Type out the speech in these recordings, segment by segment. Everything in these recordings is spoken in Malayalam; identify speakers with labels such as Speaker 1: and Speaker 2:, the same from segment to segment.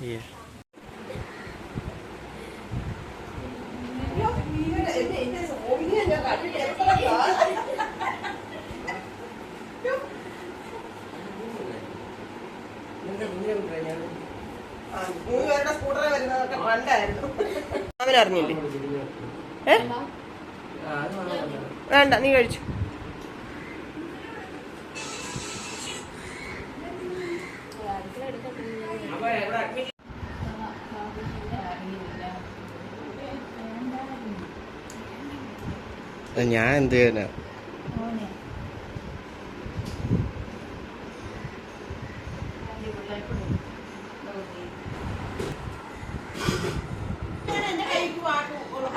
Speaker 1: Yeah.
Speaker 2: അറിഞ്ഞില്ലേ ഏ വേണ്ട നീ കഴിച്ചു
Speaker 1: ഞാൻ എന്ത് ചെയ്യാനാ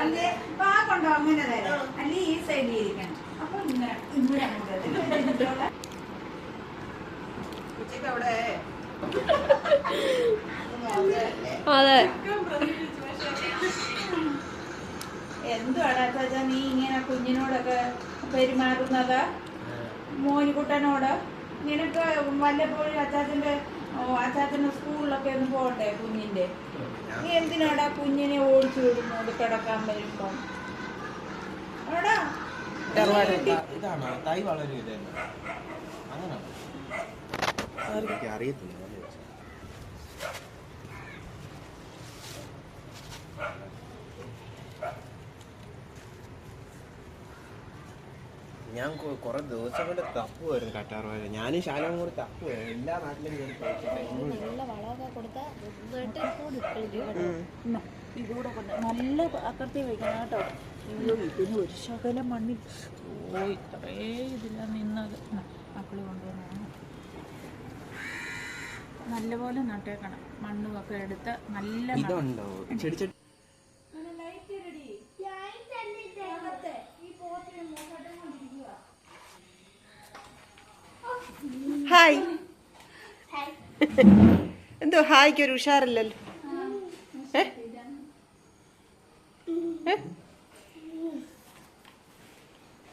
Speaker 3: അല്ലേ പാക്കുണ്ടോ അങ്ങനെ തരാം അല്ലെ ഈ സൈഡിൽ ഇരിക്കണം അപ്പൊ ഇങ്ങനെ ഇവിടെ അങ്ങോട്ട്
Speaker 2: ഉച്ചയ്ക്ക് അവിടെ
Speaker 4: അതെ
Speaker 3: എന്തുവാടാ അച്ചാച്ചാ നീ ഇങ്ങനെ കുഞ്ഞിനോടൊക്കെ പെരുമാറുന്നത് മോനിക്കുട്ടനോട് നിനക്ക് വല്ലപ്പോഴും അച്ചാച്ചന്റെ ഓ, അച്ചാച്ചന്റെ സ്കൂളിലൊക്കെ ഒന്ന് പോകണ്ടേ കുഞ്ഞിന്റെ നീ എന്തിനാടാ കുഞ്ഞിനെ ഓടിച്ചു വിടുന്നത് കിടക്കാൻ വരുമ്പം എടാ
Speaker 1: ഇതാണോ തൈ വളരുക അങ്ങനെ അറിയത്തില്ല. അതാ ചോദിച്ചത്. ഞാൻ കുറെ ദിവസം കൊണ്ട് തപ്പുമായിരുന്നു കറ്റാർവാഴ ഞാനും ശാലവും കൂടി തപ്പുമായിരുന്നു എല്ലാ നാട്ടിലും കയറി
Speaker 4: നല്ല.
Speaker 3: ഇതുകൂടെ കൊണ്ട് അക്കർത്തി വെക്കണം കേട്ടോ. അയ്യോ ഇതിന് ഒരു ശകലം മണ്ണിൽ. ഓ ഇത്രേ ഇതില്ല നിന്നത്. മക്കൾ കൊണ്ടുവന്നാണ് നല്ലപോലെ നട്ടേക്കണം. മണ്ണും ഒക്കെ എടുത്ത് നല്ല.
Speaker 1: ഇതുണ്ടോ?
Speaker 2: ഹായ്. എന്തോ? ഹായ്ക്ക് ഒരു ഉഷാറില്ലല്ലോ?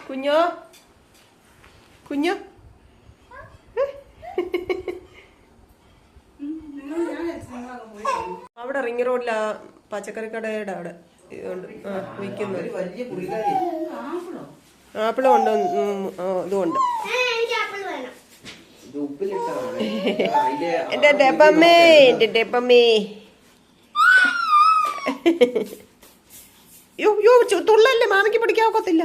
Speaker 2: കുഞ്ഞോ? കുഞ്ഞോ ഏ? അവിടെ റിംഗ് റോഡിലാ പച്ചക്കറി കടയുടെ അവിടെ വിൽക്കുന്നത് ആപ്പിളും ഉണ്ട് ഉം, ആ, ഇതും ഉണ്ട്.
Speaker 1: ഇത് ഉപ്പിലിട്ടതാണ്. അതിന്റെ
Speaker 2: എന്റെ ഡെപ്പമ്മേ എന്റെ ഡെപ്പമ്മേ യോ യോ തുള്ളല്ലേ? മാമിക്ക് പിടിക്കാൻ ഒക്കത്തില്ല.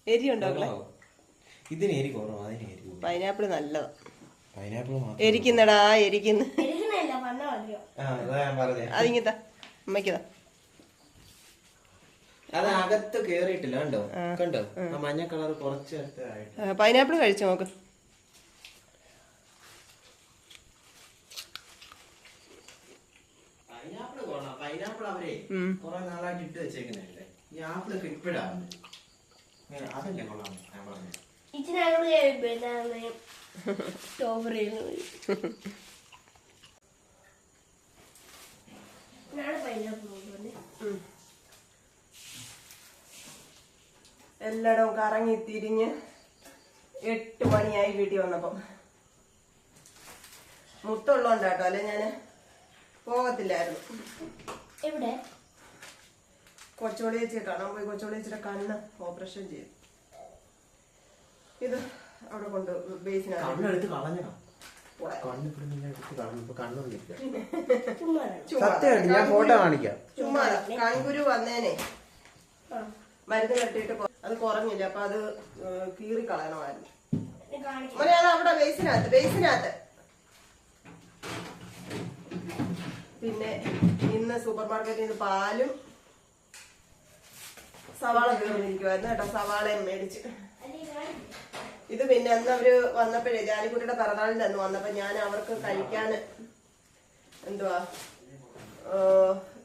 Speaker 2: എരി.
Speaker 1: ഇതിന് അതിന്.
Speaker 2: പൈനാപ്പിൾ നല്ലതാ.
Speaker 1: പൈനാപ്പിൾ
Speaker 2: എരിക്കുന്നടാ എരിക്കുന്ന.
Speaker 1: ആ അതാ ഞാൻ പറഞ്ഞേ.
Speaker 2: അതിങ്ങത്താ അമ്മയ്ക്കതാ
Speaker 1: അത് അകത്ത് കേറിയിട്ടില്ല കണ്ടോ? കണ്ടോ? ആ. മഞ്ഞ കളർ കുറച്ച്
Speaker 2: പൈനാപ്പിൾ കഴിച്ചു നോക്ക്
Speaker 1: പൈനാപ്പിൾ കൊള്ളാം. പൈനാപ്പിൾ അവരെ
Speaker 2: ഉം.
Speaker 1: കുറെ നാളായിട്ട് ഇട്ട് വെച്ചേക്കുന്നില്ലേ ഈ ആപ്പിളൊക്കെ ഇപ്പോഴാണ് അതല്ലേ കൊള്ളാം ഞാൻ പറഞ്ഞു
Speaker 2: എല്ലായിടവും കറങ്ങി തിരിഞ്ഞ് എട്ട് മണിയായി വീട്ടിൽ വന്നപ്പം. മുത്തുള്ളോണ്ടാട്ടോ അല്ലെ ഞാൻ? പോകത്തില്ലായിരുന്നു.
Speaker 4: എവിടെ?
Speaker 2: കൊച്ചോളിയച്ചിയെ കാണാൻ പോയി കൊച്ചോളിയച്ചിയുടെ കണ്ണ് ഓപ്പറേഷൻ ചെയ്തു ഇത് അവിടെ കൊണ്ട് ബേസിനകത്ത്
Speaker 1: കളഞ്ഞു. സത്യമായിട്ട് ഞാൻ ഫോട്ടോ കാണിക്കാം.
Speaker 2: ചുമ്മാ വന്നേനെ. മരുന്ന് കെട്ടിയിട്ട് കൊ- അത് കുറഞ്ഞില്ല? അപ്പൊ അത് കീറി കളയണമായിരുന്നു. മോനെ അത് അവിടെ ബേസിനകത്ത് ബേസിനകത്ത്. പിന്നെ ഇന്ന് സൂപ്പർ മാർക്കറ്റിൽ നിന്ന് പാലും സവാള തീർന്നിരിക്കുമായിരുന്നു കേട്ടോ സവാളയും മേടിച്ച്. ഇത് പിന്നെ അന്ന് അവർ വന്നപ്പോഴേ ജാലിക്കുട്ടിയുടെ പിറന്നാളിന്റെ അന്ന് വന്നപ്പോ ഞാൻ അവർക്ക് കഴിക്കാൻ എന്തുവാ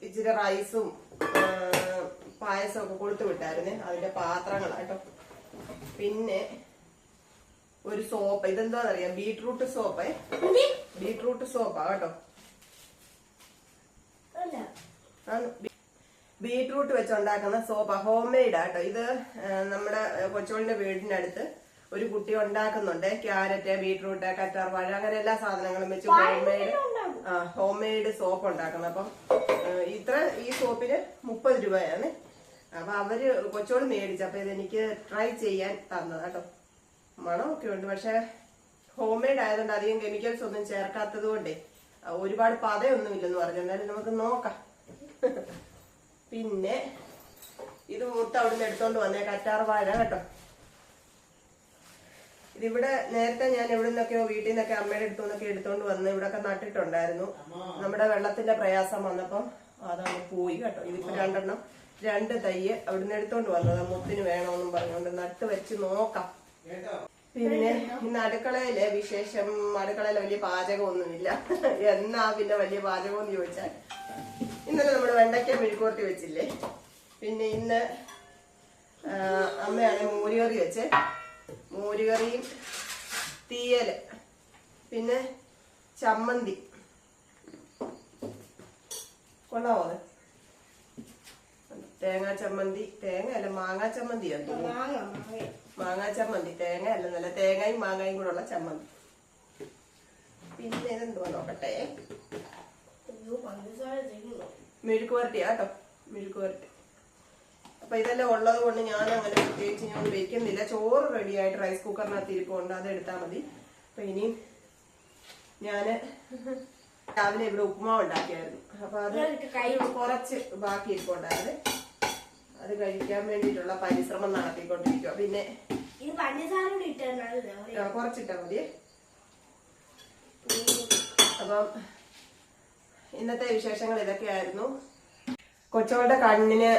Speaker 2: ഇച്ചിരി റൈസും പായസം ഒക്കെ കൊടുത്തു വിട്ടായിരുന്നേ അതിന്റെ പാത്രങ്ങളാട്ടോ. പിന്നെ ഒരു സോപ്പ് ഇതെന്താന്നറിയാം ബീട്രൂട്ട് സോപ്പ് ബീട്രൂട്ട് സോപ്പാ കേട്ടോ. ആണ്. ബീട്രൂട്ട് വെച്ചുണ്ടാക്കുന്ന സോപ്പ് ഹോം മെയ്ഡ് ആട്ടോ. ഇത് നമ്മുടെ നമ്മുടെ കൊച്ചോളിന്റെ അടുത്ത് ഒരു കുട്ടി ഉണ്ടാക്കുന്നുണ്ട്. ക്യാരറ്റ് ബീട്രൂട്ട് കറ്റാർവാഴ അങ്ങനെ എല്ലാ സാധനങ്ങളും വെച്ച് ഹോം മെയ്ഡ് ആ ഹോം മെയ്ഡ് സോപ്പ് ഉണ്ടാക്കുന്നത് അപ്പം ഇത്ര ഈ സോപ്പിന് മുപ്പത് രൂപയാണ്. അപ്പൊ അവർ കൊച്ചോട് മേടിച്ചു. അപ്പൊ ഇതെനിക്ക് ട്രൈ ചെയ്യാൻ തന്നത് കേട്ടോ. മണമൊക്കെ ഉണ്ട്. പക്ഷെ ഹോം മെയ്ഡ് ആയതുകൊണ്ട് അധികം കെമിക്കൽസ് ഒന്നും ചേർക്കാത്തത് കൊണ്ടേ ഒരുപാട് പതയൊന്നും ഇല്ലെന്ന് പറഞ്ഞു. എന്നാലും നമുക്ക് നോക്കാം. പിന്നെ ഇത് മൂത്ത് അവിടുന്ന് എടുത്തോണ്ട് വന്നേ കറ്റാർ വാഴ കേട്ടോ. ഇതിവിടെ നേരത്തെ ഞാൻ എവിടെ നിന്നൊക്കെയോ വീട്ടിൽ നിന്നൊക്കെ അമ്മയുടെ അടുത്തു നിന്നൊക്കെ എടുത്തോണ്ട് വന്ന് ഇവിടൊക്കെ നട്ടിട്ടുണ്ടായിരുന്നു. നമ്മുടെ വെള്ളത്തിന്റെ പ്രയാസം വന്നപ്പം അതങ്ങ് പോയി കേട്ടോ. ഇതിപ്പോ രണ്ടെണ്ണം രണ്ട് തയ്യ് അവിടുന്ന് എടുത്തോണ്ട് വന്നത്. മുത്തിന് വേണമെന്നും പറഞ്ഞുകൊണ്ട് നട്ട് വെച്ച് നോക്കാം. പിന്നെ ഇന്ന് അടുക്കളയിലെ വിശേഷം അടുക്കളയിലെ വലിയ പാചകമൊന്നുമില്ല. എന്നാ പിന്നെ വലിയ പാചകം എന്ന് ചോദിച്ചാൽ ഇന്നലെ നമ്മൾ വെണ്ടയ്ക്ക മെഴുക്കുവരട്ടി വെച്ചില്ലേ? പിന്നെ ഇന്ന് അമ്മയാണ് മോരുകറി വെച്ച്. മോരുകറിയും തീയൽ. പിന്നെ ചമ്മന്തി. കൊള്ളാവോ അത്? തേങ്ങാ ചമ്മന്തി. തേങ്ങ അല്ല മാങ്ങാ ചമ്മന്തിയാ മാങ്ങാ ചമ്മന്തി. തേങ്ങ അല്ല നല്ല തേങ്ങയും മാങ്ങയും കൂടെ ഉള്ള ചമ്മന്തി. പിന്നെ ഇതെന്തുവാ നോക്കട്ടെ? മെഴുക്ക് വരട്ടിയാ കേട്ടോ മെഴുക്ക് വരട്ടി അപ്പൊ ഇതെല്ലാം ഉള്ളത് കൊണ്ട് ഞാൻ അങ്ങനെ പ്രത്യേകിച്ച് ഞാൻ വെക്കുന്നില്ല. ചോറ് റെഡി ആയിട്ട് റൈസ് കുക്കറിനകത്ത് ഇരിപ്പുണ്ട് അത് എടുത്താൽ മതി. അപ്പൊ ഇനി ഞാൻ രാവിലെ ഇവിടെ ഉപ്പുമാവ് ഉണ്ടാക്കിയായിരുന്നു. അപ്പൊ അത് കുറച്ച് ബാക്കി ഇരിപ്പുണ്ടായിരുന്നു. അത് കഴിക്കാൻ വേണ്ടിയിട്ടുള്ള പരിശ്രമം നടത്തിക്കൊണ്ടിരിക്കുക പിന്നെ കുറച്ചിട്ടാ മതി അപ്പം ഇന്നത്തെ വിശേഷങ്ങൾ ഇതൊക്കെയായിരുന്നു. കൊച്ചവളുടെ കണ്ണിന്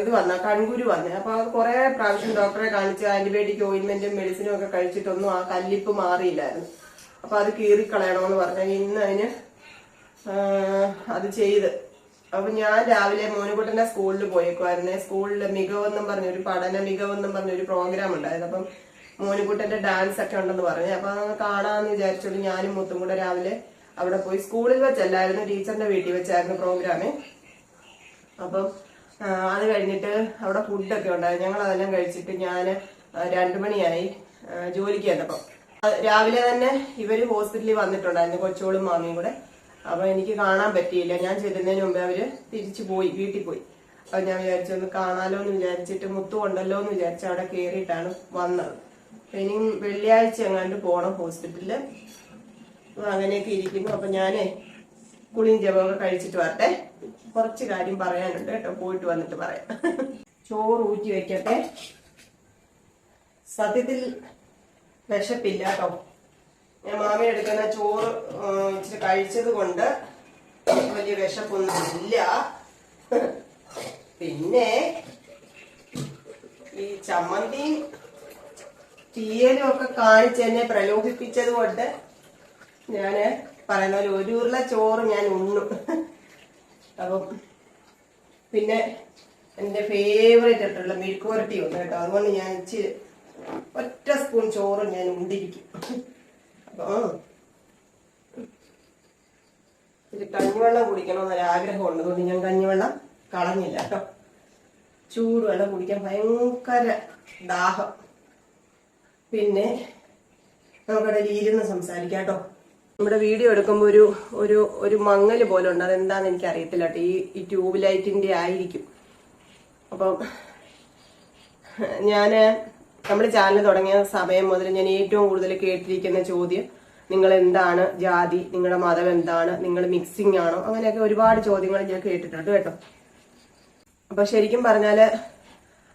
Speaker 2: ഇത് വന്ന കൺകുരു വന്നു. അപ്പൊ അത് കുറെ പ്രാവശ്യം ഡോക്ടറെ കാണിച്ച് ആന്റിബയോട്ടിക് ഓയിൻമെന്റും മെഡിസിനും ഒക്കെ കഴിച്ചിട്ടൊന്നും ആ കല്ലിപ്പ് മാറിയില്ലായിരുന്നു. അപ്പൊ അത് കീറിക്കളയണമെന്ന് പറഞ്ഞാൽ ഇന്ന് അതിന് അത് ചെയ്ത്. അപ്പൊ ഞാൻ രാവിലെ മോനുകുട്ടന്റെ സ്കൂളിൽ പോയേക്കുമായിരുന്നു സ്കൂളിൽ മികവെന്നും പറഞ്ഞ ഒരു പഠന മികവെന്നും പറഞ്ഞ ഒരു പ്രോഗ്രാം ഉണ്ടായിരുന്നു. അപ്പം മോനുകുട്ടന്റെ ഡാൻസ് ഒക്കെ ഉണ്ടെന്ന് പറഞ്ഞു. അപ്പൊ കാണാന്ന് വിചാരിച്ചോണ്ട് ഞാനും മുത്തും കൂടെ രാവിലെ അവിടെ പോയി സ്കൂളിൽ വെച്ചല്ലായിരുന്നു ടീച്ചറിന്റെ വീട്ടിൽ വെച്ചായിരുന്നു പ്രോഗ്രാം അപ്പം അത് കഴിഞ്ഞിട്ട് അവിടെ ഫുഡൊക്കെ ഉണ്ടായിരുന്നു. ഞങ്ങൾ അതെല്ലാം കഴിച്ചിട്ട് ഞാൻ രണ്ടു മണിയായി ജോലിക്ക് ചെന്നപ്പം. രാവിലെ തന്നെ ഇവർ ഹോസ്പിറ്റലിൽ വന്നിട്ടുണ്ടായിരുന്നു കൊച്ചോളും മാമിയും കൂടെ. അപ്പൊ എനിക്ക് കാണാൻ പറ്റിയില്ല. ഞാൻ ചെല്ലുന്നതിന് മുമ്പേ അവർ തിരിച്ചു പോയി വീട്ടിൽ പോയി. അപ്പൊ ഞാൻ വിചാരിച്ചു ഒന്ന് കാണാലോ എന്ന് വിചാരിച്ചിട്ട് മുത്തു ഉണ്ടല്ലോ എന്ന് വിചാരിച്ച് അവിടെ കയറിയിട്ടാണ് വന്നത്. ഇനിയും വെള്ളിയാഴ്ച എങ്ങാണ്ട് പോണം ഹോസ്പിറ്റലിൽ അപ്പൊ അങ്ങനെയൊക്കെ ഇരിക്കുന്നു. അപ്പൊ ഞാനേ കുളിയും ജപമൊക്കെ കഴിച്ചിട്ട് വരട്ടെ. കുറച്ച് കാര്യം പറയാനുണ്ട് കേട്ടോ. പോയിട്ട് വന്നിട്ട് പറയാം. ചോറ് ഊറ്റി വെക്കട്ടെ. സത്യത്തിൽ വിശപ്പില്ല കേട്ടോ. ഞാൻ മാമി എടുക്കുന്ന ചോറ് ഇച്ചിരി കഴിച്ചത് കൊണ്ട് വലിയ വിശപ്പൊന്നും ഇല്ല. പിന്നെ ഈ ചമ്മന്തിയും തീയലും ഒക്കെ കാണിച്ച് എന്നെ പ്രലോഭിപ്പിച്ചത് കൊണ്ട് ഞാൻ പറയുന്ന പോലെ ഒരു ഉരുള ചോറ് ഞാൻ ഉണ്ണും. അപ്പം പിന്നെ എന്റെ ഫേവറേറ്റ് ആയിട്ടുള്ള മെഴുക്ക് പുരട്ടി ഉണ്ട് കേട്ടോ. അതുകൊണ്ട് ഞാൻ ഇച്ചിരി ഒറ്റ സ്പൂൺ ചോറ് ഞാൻ ഉണ്ടിരിക്കും. അപ്പൊ ഇച്ചിരി കഞ്ഞിവെള്ളം കുടിക്കണമെന്നൊരു ആഗ്രഹമുണ്ട്. അതുകൊണ്ട് ഞാൻ കഞ്ഞിവെള്ളം കളഞ്ഞില്ല കേട്ടോ. ചൂടുവെള്ളം കുടിക്കാൻ ഭയങ്കര ദാഹം. പിന്നെ നമുക്കിടയിൽ ഇരുന്ന് സംസാരിക്കാം കേട്ടോ. നമ്മുടെ വീഡിയോ എടുക്കുമ്പോൾ ഒരു ഒരു ഒരു മങ്ങൽ പോലെ ഉണ്ട്. അതെന്താന്ന് എനിക്ക് അറിയത്തില്ല കേട്ടോ. ഈ ഈ ട്യൂബ് ലൈറ്റിന്റെ ആയിരിക്കും. അപ്പം ഞാൻ നമ്മുടെ ചാനൽ തുടങ്ങിയ സമയം മുതൽ ഞാൻ ഏറ്റവും കൂടുതൽ കേട്ടിരിക്കുന്ന ചോദ്യം നിങ്ങൾ എന്താണ് ജാതി നിങ്ങളുടെ മതം എന്താണ് നിങ്ങൾ മിക്സിംഗ് ആണോ? അങ്ങനെയൊക്കെ ഒരുപാട് ചോദ്യങ്ങൾ ഞാൻ കേട്ടിട്ടുണ്ട് കേട്ടോ. അപ്പൊ ശരിക്കും പറഞ്ഞാൽ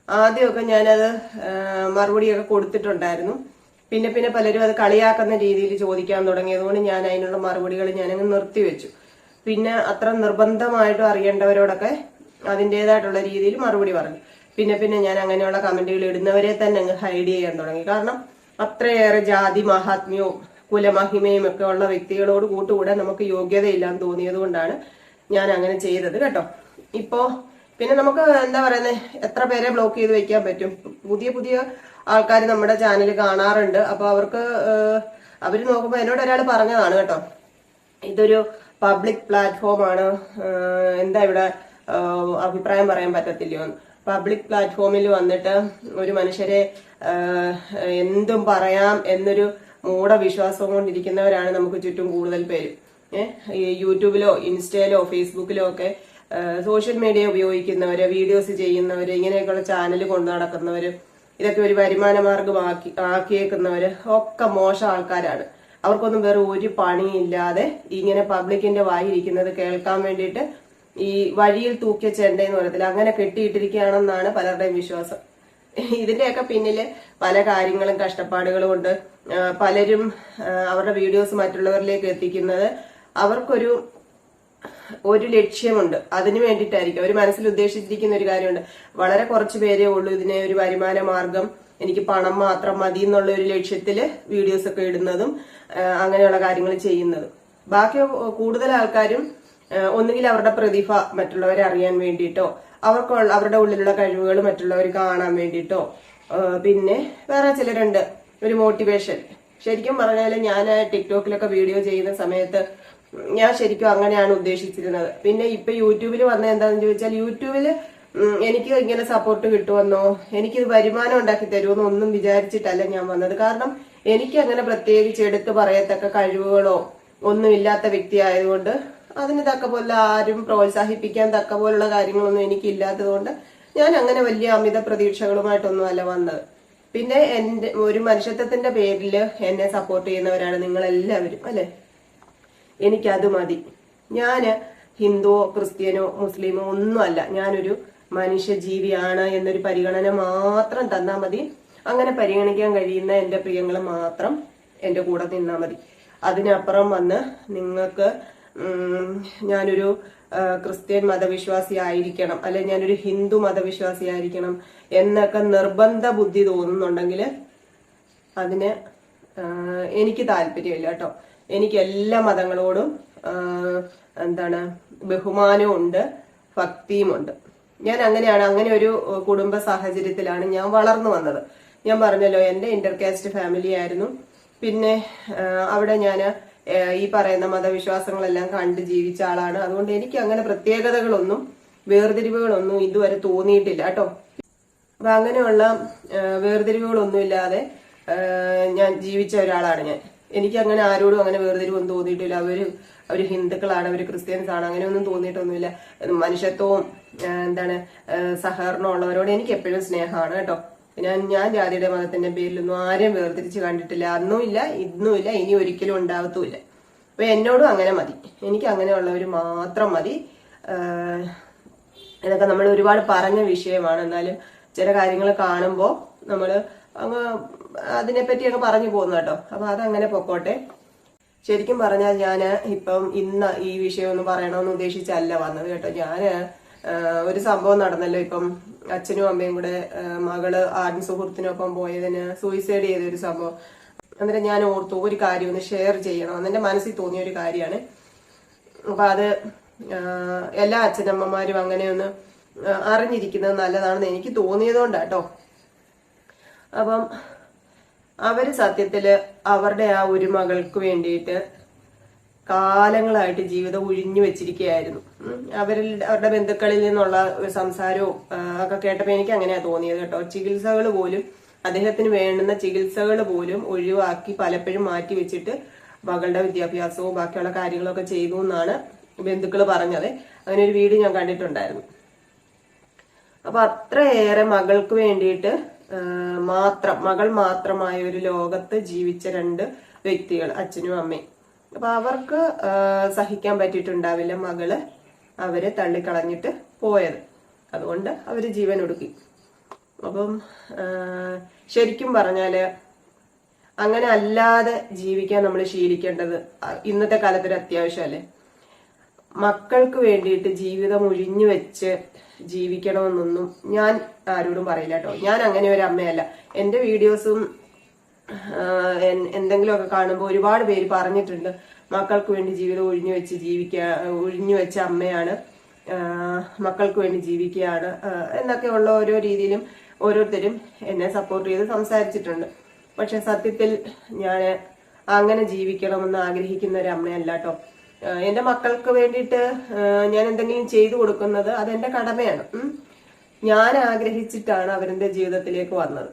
Speaker 2: ആദ്യമൊക്കെ ഞാനത് മറുപടിയൊക്കെ കൊടുത്തിട്ടുണ്ടായിരുന്നു. പിന്നെ പിന്നെ പലരും അത് കളിയാക്കുന്ന രീതിയിൽ ചോദിക്കാൻ തുടങ്ങിയതുകൊണ്ട് ഞാൻ അതിനുള്ള മറുപടികൾ ഞാനങ്ങ് നിർത്തിവെച്ചു. പിന്നെ അത്ര നിർബന്ധമായിട്ടും അറിയേണ്ടവരോടൊക്കെ അതിന്റെതായിട്ടുള്ള രീതിയിൽ മറുപടി പറഞ്ഞു. പിന്നെ പിന്നെ ഞാൻ അങ്ങനെയുള്ള കമന്റുകൾ ഇടുന്നവരെ തന്നെ അങ്ങ് ഹൈഡ് ചെയ്യാൻ തുടങ്ങി. കാരണം അത്രയേറെ ജാതി മഹാത്മ്യവും കുലമഹിമയും ഒക്കെ ഉള്ള വ്യക്തികളോട് കൂട്ടുകൂടാൻ നമുക്ക് യോഗ്യതയില്ലാന്ന് തോന്നിയത് കൊണ്ടാണ് ഞാൻ അങ്ങനെ ചെയ്തത് കേട്ടോ. ഇപ്പോ പിന്നെ നമുക്ക് എന്താ പറയുന്നത് എത്ര പേരെ ബ്ലോക്ക് ചെയ്ത് വെക്കാൻ പറ്റും? പുതിയ പുതിയ ആൾക്കാർ നമ്മുടെ ചാനൽ കാണാറുണ്ട്. അപ്പൊ അവർക്ക് അവർ നോക്കുമ്പോൾ എന്നോട് ഒരാൾ പറഞ്ഞതാണ് കേട്ടോ. ഇതൊരു പബ്ലിക് പ്ലാറ്റ്ഫോമാണ്. എന്താ ഇവിടെ അഭിപ്രായം പറയാൻ പറ്റത്തില്ലയോ? പബ്ലിക് പ്ലാറ്റ്ഫോമിൽ വന്നിട്ട് ഒരു മനുഷ്യരെ എന്തും പറയാം എന്നൊരു മൂഢവിശ്വാസം കൊണ്ടിരിക്കുന്നവരാണ് നമുക്ക് ചുറ്റും കൂടുതൽ പേര്. യൂട്യൂബിലോ ഇൻസ്റ്റയിലോ ഫേസ്ബുക്കിലോ ഒക്കെ സോഷ്യൽ മീഡിയ ഉപയോഗിക്കുന്നവര് വീഡിയോസ് ചെയ്യുന്നവര് ഇങ്ങനെയൊക്കെയുള്ള ചാനൽ കൊണ്ടു നടക്കുന്നവര് ഇതൊക്കെ ഒരു വരുമാന മാർഗമാക്കി ആക്കിയേക്കുന്നവര് ഒക്കെ മോശം ആൾക്കാരാണ്. അവർക്കൊന്നും വേറെ ഒരു പണിയില്ലാതെ ഇങ്ങനെ പബ്ലിക്കിന്റെ വായിരിക്കുന്നത് കേൾക്കാൻ വേണ്ടിയിട്ട് ഈ വഴിയിൽ തൂക്കിയ ചെണ്ടെന്ന് പറയത്തില്ല അങ്ങനെ കെട്ടിയിട്ടിരിക്കുകയാണെന്നാണ് പലരുടെയും വിശ്വാസം. ഇതിന്റെയൊക്കെ പിന്നിൽ പല കാര്യങ്ങളും കഷ്ടപ്പാടുകളും ഉണ്ട്. പലരും അവരുടെ വീഡിയോസ് മറ്റുള്ളവരിലേക്ക് എത്തിക്കുന്നത് അവർക്കൊരു ഒരു ലക്ഷ്യമുണ്ട്. അതിനു വേണ്ടിയിട്ടായിരിക്കും. അവർ മനസ്സിൽ ഉദ്ദേശിച്ചിരിക്കുന്ന ഒരു കാര്യമുണ്ട്. വളരെ കുറച്ച് പേരേ ഉള്ളൂ ഇതിനെ ഒരു വരുമാന മാർഗം. എനിക്ക് പണം മാത്രം മതി എന്നുള്ള ഒരു ലക്ഷ്യത്തിൽ വീഡിയോസ് ഒക്കെ ഇടുന്നതും അങ്ങനെയുള്ള കാര്യങ്ങൾ ചെയ്യുന്നതും. ബാക്കി കൂടുതൽ ആൾക്കാരും ഒന്നുകിൽ അവരുടെ പ്രതിഭ മറ്റുള്ളവരെ അറിയാൻ വേണ്ടിയിട്ടോ അവർക്ക് അവരുടെ ഉള്ളിലുള്ള കഴിവുകൾ മറ്റുള്ളവർ കാണാൻ വേണ്ടിയിട്ടോ പിന്നെ വേറെ ചിലരുണ്ട്. ഒരു മോട്ടിവേഷൻ ശരിക്കും പറഞ്ഞാൽ ഞാൻ ടിക്ടോക്കിലൊക്കെ വീഡിയോ ചെയ്യുന്ന സമയത്ത് ഞാൻ ശരിക്കും അങ്ങനെയാണ് ഉദ്ദേശിച്ചിരുന്നത്. പിന്നെ ഇപ്പൊ യൂട്യൂബിൽ വന്ന എന്താണെന്ന് ചോദിച്ചാൽ യൂട്യൂബിൽ എനിക്ക് ഇങ്ങനെ സപ്പോർട്ട് കിട്ടുമെന്നോ എനിക്ക് വരുമാനം ഉണ്ടാക്കി തരുമെന്നോ ഒന്നും വിചാരിച്ചിട്ടല്ല ഞാൻ വന്നത്. കാരണം എനിക്ക് അങ്ങനെ പ്രത്യേകിച്ച് എടുത്തു പറയത്തക്ക കഴിവുകളോ ഒന്നും ഇല്ലാത്ത വ്യക്തി ആയതുകൊണ്ട് അതിന് തക്ക പോലെ ആരും പ്രോത്സാഹിപ്പിക്കാൻ തക്ക പോലുള്ള കാര്യങ്ങളൊന്നും എനിക്ക് ഇല്ലാത്തതുകൊണ്ട് ഞാൻ അങ്ങനെ വലിയ അമിത പ്രതീക്ഷകളുമായിട്ടൊന്നും അല്ല വന്നത്. പിന്നെ എന്റെ ഒരു മനുഷ്യത്വത്തിന്റെ പേരിൽ എന്നെ സപ്പോർട്ട് ചെയ്യുന്നവരാണ് നിങ്ങൾ എല്ലാവരും അല്ലെ? എനിക്കത് മതി. ഞാൻ ഹിന്ദുവോ ക്രിസ്ത്യനോ മുസ്ലിമോ ഒന്നുമല്ല. ഞാനൊരു മനുഷ്യജീവിയാണ് എന്നൊരു പരിഗണന മാത്രം തന്നാൽ മതി. അങ്ങനെ പരിഗണിക്കാൻ കഴിയുന്ന എന്റെ പ്രിയങ്ങൾ മാത്രം എന്റെ കൂടെ നിന്നാൽ മതി. അതിനപ്പുറം വന്ന് നിങ്ങൾക്ക് ഞാനൊരു ക്രിസ്ത്യൻ മതവിശ്വാസി ആയിരിക്കണം അല്ലെ ഞാനൊരു ഹിന്ദു മതവിശ്വാസി ആയിരിക്കണം എന്നൊക്കെ നിർബന്ധ ബുദ്ധി തോന്നുന്നുണ്ടെങ്കിൽ അതിന് എനിക്ക് താല്പര്യമില്ല കേട്ടോ. എനിക്ക് എല്ലാ മതങ്ങളോടും എന്താണ് ബഹുമാനവും ഉണ്ട് ഭക്തിയുമുണ്ട്. ഞാൻ അങ്ങനെയാണ് അങ്ങനെ ഒരു കുടുംബ സാഹചര്യത്തിലാണ് ഞാൻ വളർന്നു വന്നത്. ഞാൻ പറഞ്ഞല്ലോ എന്റെ ഇന്റർകാസ്റ്റ് ഫാമിലി ആയിരുന്നു. പിന്നെ അവിടെ ഞാൻ ഈ പറയുന്ന മതവിശ്വാസങ്ങളെല്ലാം കണ്ട് ജീവിച്ച ആളാണ്. അതുകൊണ്ട് എനിക്ക് അങ്ങനെ പ്രത്യേകതകളൊന്നും വേർതിരിവുകളൊന്നും ഇതുവരെ തോന്നിയിട്ടില്ല കേട്ടോ. അപ്പൊ അങ്ങനെയുള്ള വേർതിരിവുകളൊന്നുമില്ലാതെ ഞാൻ ജീവിച്ച ഒരാളാണ് ഞാൻ. എനിക്ക് അങ്ങനെ ആരോടും അങ്ങനെ വേർതിരിവൊന്നും തോന്നിയിട്ടില്ല. അവർ അവർ ഹിന്ദുക്കളാണ് അവർ ക്രിസ്ത്യൻസ് ആണ് അങ്ങനെയൊന്നും തോന്നിയിട്ടൊന്നുമില്ല. മനുഷ്യത്വവും എന്താണ് സഹകരണം ഉള്ളവരോട് എനിക്ക് എപ്പോഴും സ്നേഹമാണ് കേട്ടോ. ഞാൻ ഞാൻ ജാതിയുടെ മതത്തിന്റെ പേരിലൊന്നും ആരെയും വേർതിരിച്ച് കണ്ടിട്ടില്ല. അന്നും ഇല്ല ഇന്നും ഇല്ല ഇനി ഒരിക്കലും ഉണ്ടാവത്തുമില്ല. അപ്പൊ എന്നോടും അങ്ങനെ മതി. എനിക്ക് അങ്ങനെയുള്ളവർ മാത്രം മതി. ഇതൊക്കെ നമ്മൾ ഒരുപാട് പറഞ്ഞ വിഷയമാണ്. എന്നാലും ചില കാര്യങ്ങൾ കാണുമ്പോൾ നമ്മൾ അങ്ങ് അതിനെപ്പറ്റി അങ്ങ് പറഞ്ഞു പോകുന്നു കേട്ടോ. അപ്പൊ അതങ്ങനെ പൊക്കോട്ടെ. ശരിക്കും പറഞ്ഞാൽ ഞാൻ ഇപ്പം ഇന്ന് ഈ വിഷയം ഒന്ന് പറയണമെന്ന് ഉദ്ദേശിച്ചല്ല വന്നത് കേട്ടോ. ഞാൻ ഒരു സംഭവം നടന്നല്ലോ. ഇപ്പം അച്ഛനും അമ്മയും കൂടെ മകൾ ആടും സുഹൃത്തിനൊപ്പം പോയതിന് സൂയിസൈഡ് ചെയ്ത ഒരു സംഭവം. അന്നേരം ഞാൻ ഓർത്തു ഒരു കാര്യം ഒന്ന് ഷെയർ ചെയ്യണം. എന്നെ മനസ്സിൽ തോന്നിയ ഒരു കാര്യമാണ്. അപ്പൊ അത് എല്ലാ അച്ഛനമ്മമാരും അങ്ങനെ ഒന്ന് അറിഞ്ഞിരിക്കുന്നത് നല്ലതാണെന്ന് എനിക്ക് തോന്നിയതുകൊണ്ടാട്ടോ അപ്പം അവർ സത്യത്തിൽ അവരുടെ ആ ഒരു മകൾക്ക് വേണ്ടിയിട്ട് കാലങ്ങളായിട്ട് ജീവിതം ഒഴിഞ്ഞു വെച്ചിരിക്കുകയായിരുന്നു. അവരിൽ അവരുടെ ബന്ധുക്കളിൽ നിന്നുള്ള ഒരു സംസാരവും ഒക്കെ കേട്ടപ്പോൾ എനിക്ക് അങ്ങനെയാണ് തോന്നിയത് കേട്ടോ. ചികിത്സകൾ പോലും അദ്ദേഹത്തിന് വേണ്ടുന്ന ചികിത്സകൾ പോലും ഒഴിവാക്കി പലപ്പോഴും മാറ്റി വെച്ചിട്ട് മകളുടെ വിദ്യാഭ്യാസവും ബാക്കിയുള്ള കാര്യങ്ങളൊക്കെ ചെയ്തു എന്നാണ് ബന്ധുക്കൾ പറഞ്ഞത്. അങ്ങനെ ഒരു വീഡിയോ ഞാൻ കണ്ടിട്ടുണ്ടായിരുന്നു. അപ്പൊ അത്രയേറെ മകൾക്ക് വേണ്ടിയിട്ട് മാത്രം മകൾ മാത്രമായ ഒരു ലോകത്ത് ജീവിച്ച രണ്ട് വ്യക്തികൾ അച്ഛനും അമ്മയും. അപ്പൊ അവർക്ക് സഹിക്കാൻ പറ്റിയിട്ടുണ്ടാവില്ല മകൾ അവരെ തള്ളിക്കളഞ്ഞിട്ട് പോയത്. അതുകൊണ്ട് അവർ ജീവൻ ഒടുക്കി. അപ്പം ശരിക്കും പറഞ്ഞാൽ അങ്ങനെ അല്ലാതെ ജീവിക്കാൻ നമ്മൾ ശീലിക്കേണ്ടത് ഇന്നത്തെ കാലത്തൊരു അത്യാവശ്യമല്ലേ മക്കൾക്ക് വേണ്ടിയിട്ട് ജീവിതം ഒഴിഞ്ഞു വെച്ച് ജീവിക്കണമെന്നൊന്നും ഞാൻ ആരോടും പറയില്ല കേട്ടോ. ഞാൻ അങ്ങനെ ഒരു അമ്മയല്ല. എന്റെ വീഡിയോസും എന്തെങ്കിലുമൊക്കെ കാണുമ്പോൾ ഒരുപാട് പേര് പറഞ്ഞിട്ടുണ്ട് മക്കൾക്ക് വേണ്ടി ജീവിതം ഒഴിഞ്ഞു വെച്ച് ജീവിക്കുക ഒഴിഞ്ഞു വെച്ച അമ്മയാണ്. മക്കൾക്ക് വേണ്ടി ജീവിക്കുകയാണ്. എന്നൊക്കെ ഉള്ള ഓരോ രീതിയിലും ഓരോരുത്തരും എന്നെ സപ്പോർട്ട് ചെയ്ത് സംസാരിച്ചിട്ടുണ്ട്. പക്ഷെ സത്യത്തിൽ ഞാൻ അങ്ങനെ ജീവിക്കണമെന്ന് ആഗ്രഹിക്കുന്ന ഒരു അമ്മയല്ല കേട്ടോ. എന്റെ മക്കൾക്ക് വേണ്ടിയിട്ട് ഞാൻ എന്തെങ്കിലും ചെയ്തു കൊടുക്കുന്നത് അതെന്റെ കടമയാണ്. ഞാൻ ആഗ്രഹിച്ചിട്ടാണ് അവരുടെ ജീവിതത്തിലേക്ക് വന്നത്.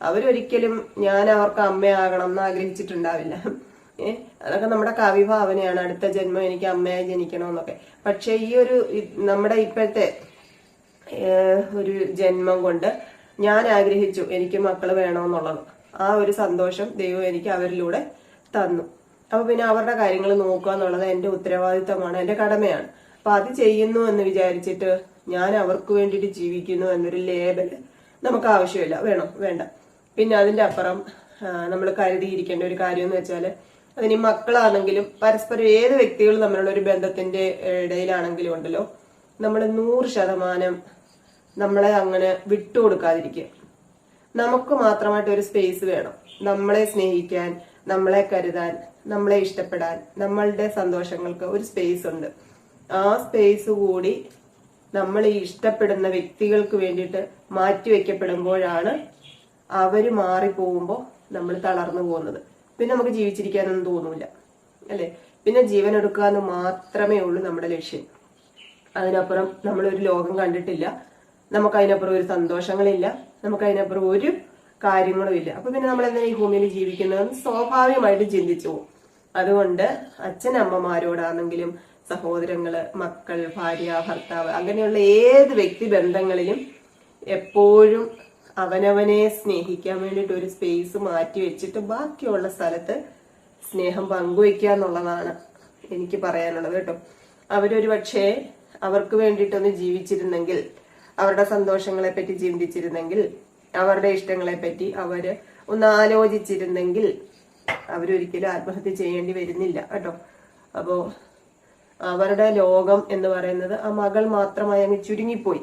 Speaker 2: അവരൊരിക്കലും ഞാൻ അവർക്ക് അമ്മയാകണം എന്ന് ആഗ്രഹിച്ചിട്ടുണ്ടാവില്ല. അതൊക്കെ നമ്മുടെ കവിഭാവനയാണ് അടുത്ത ജന്മം എനിക്ക് അമ്മയായി ജനിക്കണമെന്നൊക്കെ. പക്ഷെ ഈ ഒരു നമ്മുടെ ഇപ്പോഴത്തെ ഒരു ജന്മം കൊണ്ട് ഞാൻ ആഗ്രഹിച്ചു എനിക്ക് മക്കൾ വേണമെന്നുള്ളത്. ആ ഒരു സന്തോഷം ദൈവം എനിക്ക് അവരിലൂടെ തന്നു. അപ്പൊ പിന്നെ അവരുടെ കാര്യങ്ങൾ നോക്കുക എന്നുള്ളത് എന്റെ ഉത്തരവാദിത്തമാണ് എന്റെ കടമയാണ്. അപ്പൊ അത് ചെയ്യുന്നു എന്ന് വിചാരിച്ചിട്ട് ഞാൻ അവർക്ക് വേണ്ടിയിട്ട് ജീവിക്കുന്നു എന്നൊരു ലേബൽ നമുക്ക് ആവശ്യമില്ല. വേണോ വേണ്ട. പിന്നെ അതിന്റെ അപ്പുറം നമ്മൾ കരുതിയിരിക്കേണ്ട ഒരു കാര്യം എന്ന് വെച്ചാൽ അതിന് മക്കളാണെങ്കിലും പരസ്പരം ഏത് വ്യക്തികൾ തമ്മിലുള്ള ഒരു ബന്ധത്തിന്റെ ഇടയിലാണെങ്കിലും ഉണ്ടല്ലോ നമ്മൾ നൂറ് ശതമാനം നമ്മളെ അങ്ങനെ വിട്ടുകൊടുക്കാതിരിക്കുക. നമുക്ക് മാത്രമായിട്ട് ഒരു സ്പേസ് വേണം. നമ്മളെ സ്നേഹിക്കാൻ നമ്മളെ കരുതാൻ നമ്മളെ ഇഷ്ടപ്പെടാൻ നമ്മളുടെ സന്തോഷങ്ങൾക്ക് ഒരു സ്പേസ് ഉണ്ട്. ആ സ്പേസ് കൂടി നമ്മൾ ഈ ഇഷ്ടപ്പെടുന്ന വ്യക്തികൾക്ക് വേണ്ടിയിട്ട് മാറ്റിവെക്കപ്പെടുമ്പോഴാണ് അവർ മാറിപ്പോകുമ്പോൾ നമ്മൾ തളർന്നു പോകുന്നത്. പിന്നെ നമുക്ക് ജീവിച്ചിരിക്കാനൊന്നും തോന്നൂല അല്ലെ? പിന്നെ ജീവൻ എടുക്കുക എന്ന് മാത്രമേ ഉള്ളൂ നമ്മുടെ ലക്ഷ്യം. അതിനപ്പുറം നമ്മളൊരു ലോകം കണ്ടിട്ടില്ല. നമുക്ക് അതിനപ്പുറം ഒരു സന്തോഷങ്ങളില്ല. നമുക്ക് അതിനപ്പുറം ഒരു കാര്യങ്ങളും ഇല്ല. അപ്പൊ പിന്നെ നമ്മൾ എന്താ ഈ ഭൂമിയിൽ ജീവിക്കുന്നതെന്ന് സ്വാഭാവികമായിട്ട് ചിന്തിച്ചു പോകും അതുകൊണ്ട് അച്ഛനമ്മമാരോടാണെങ്കിലും സഹോദരങ്ങൾ മക്കൾ ഭാര്യ ഭർത്താവ് അങ്ങനെയുള്ള ഏത് വ്യക്തി ബന്ധങ്ങളിലും എപ്പോഴും അവനവനെ സ്നേഹിക്കാൻ വേണ്ടിയിട്ട് ഒരു സ്പേസ് മാറ്റി വെച്ചിട്ട് ബാക്കിയുള്ള സ്ഥലത്ത് സ്നേഹം പങ്കുവെക്കുക എന്നുള്ളതാണ് എനിക്ക് പറയാനുള്ളത് കേട്ടോ. അവരൊരു പക്ഷേ അവർക്ക് വേണ്ടിയിട്ടൊന്ന് ജീവിച്ചിരുന്നെങ്കിൽ അവരുടെ സന്തോഷങ്ങളെ പറ്റി ചിന്തിച്ചിരുന്നെങ്കിൽ അവരുടെ ഇഷ്ടങ്ങളെ പറ്റി അവർ ഒന്ന് ആലോചിച്ചിരുന്നെങ്കിൽ അവരൊരിക്കലും ആത്മഹത്യ ചെയ്യേണ്ടി വരുന്നില്ല കേട്ടോ. അപ്പോ അവരുടെ ലോകം എന്ന് പറയുന്നത് ആ മകൾ മാത്രമായി അങ്ങ് ചുരുങ്ങിപ്പോയി.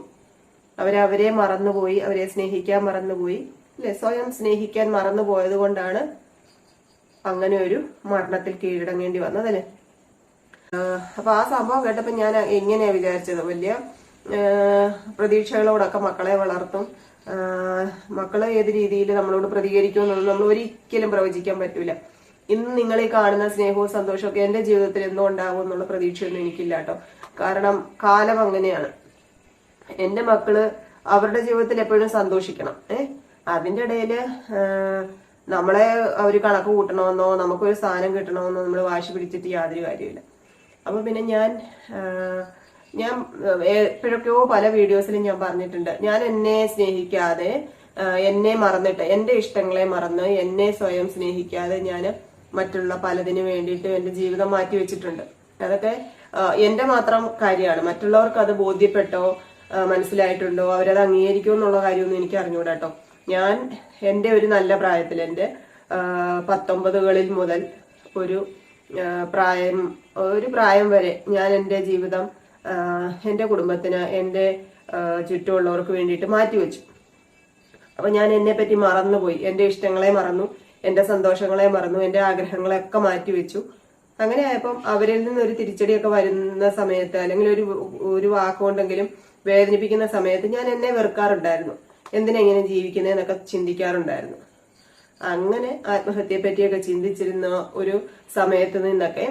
Speaker 2: അവരവരെ മറന്നുപോയി അവരെ സ്നേഹിക്കാൻ മറന്നുപോയി അല്ലെ? സ്വയം സ്നേഹിക്കാൻ മറന്നു പോയത് കൊണ്ടാണ് അങ്ങനെ ഒരു മരണത്തിൽ കീഴടങ്ങേണ്ടി വന്നത് അല്ലെ? അപ്പൊ ആ സംഭവം കേട്ടപ്പോ ഞാൻ എങ്ങനെയാ വിചാരിച്ചത്? വലിയ പ്രതീക്ഷകളോടൊക്കെ മക്കളെ വളർത്തും. മക്കളെ ഏത് രീതിയിൽ നമ്മളോട് പ്രതികരിക്കുമെന്നൊന്നും നമ്മൾ ഒരിക്കലും പ്രവചിക്കാൻ പറ്റൂല. ഇന്ന് നിങ്ങളെ കാണുന്ന സ്നേഹവും സന്തോഷവും ഒക്കെ എന്റെ ജീവിതത്തിൽ എന്തോ ഉണ്ടാകും എന്നുള്ള പ്രതീക്ഷയൊന്നും എനിക്കില്ല കേട്ടോ. കാരണം കാലം അങ്ങനെയാണ്. എന്റെ മക്കൾ അവരുടെ ജീവിതത്തിൽ എപ്പോഴും സന്തോഷിക്കണം. ഏ? അതിന്റെ ഇടയിൽ നമ്മളെ അവർ കണക്ക് കൂട്ടണമെന്നോ നമുക്കൊരു സ്ഥാനം കിട്ടണമെന്നോ നമ്മൾ വാശി പിടിച്ചിട്ട് യാതൊരു കാര്യമില്ല അപ്പൊ പിന്നെ ഞാൻ ഞാൻ എപ്പോഴൊക്കെയോ പല വീഡിയോസിലും ഞാൻ പറഞ്ഞിട്ടുണ്ട്. ഞാൻ എന്നെ സ്നേഹിക്കാതെ എന്നെ മറന്നിട്ട് എന്റെ ഇഷ്ടങ്ങളെ മറന്ന് എന്നെ സ്വയം സ്നേഹിക്കാതെ ഞാൻ മറ്റുള്ള പലതിനു വേണ്ടിയിട്ട് എന്റെ ജീവിതം മാറ്റി വെച്ചിട്ടുണ്ട്. അതൊക്കെ എന്റെ മാത്രം കാര്യമാണ്. മറ്റുള്ളവർക്ക് അത് ബോധ്യപ്പെട്ടോ മനസ്സിലായിട്ടുണ്ടോ അവരത് അംഗീകരിക്കുമോ എന്നുള്ള കാര്യമൊന്നും എനിക്ക് അറിഞ്ഞുകൂടാട്ടോ കേട്ടോ ഞാൻ എന്റെ ഒരു നല്ല പ്രായത്തിൽ ആഹ്, പത്തൊമ്പതുകളിൽ മുതൽ ഒരു പ്രായം ഒരു പ്രായം വരെ ഞാൻ എന്റെ ജീവിതം എന്റെ കുടുംബത്തിന് എന്റെ ചുറ്റുമുള്ളവർക്ക് വേണ്ടിയിട്ട് മാറ്റിവെച്ചു അപ്പൊ ഞാൻ എന്നെ പറ്റി മറന്നുപോയി. എന്റെ ഇഷ്ടങ്ങളെ മറന്നു എന്റെ സന്തോഷങ്ങളെ മറന്നു എന്റെ ആഗ്രഹങ്ങളെയൊക്കെ മാറ്റിവെച്ചു അങ്ങനെ ആയപ്പം അവരിൽ നിന്ന് ഒരു തിരിച്ചടിയൊക്കെ വരുന്ന സമയത്ത് അല്ലെങ്കിൽ ഒരു ഒരു വാക്കുകൊണ്ടെങ്കിലും വേദനിപ്പിക്കുന്ന സമയത്ത് ഞാൻ എന്നെ വെറുക്കാറുണ്ടായിരുന്നു. എന്തിനെങ്ങനെ ജീവിക്കുന്നതെന്നൊക്കെ ചിന്തിക്കാറുണ്ടായിരുന്നു. അങ്ങനെ ആത്മഹത്യയെ പറ്റിയൊക്കെ ചിന്തിച്ചിരുന്ന ഒരു സമയത്ത് നിന്നൊക്കെ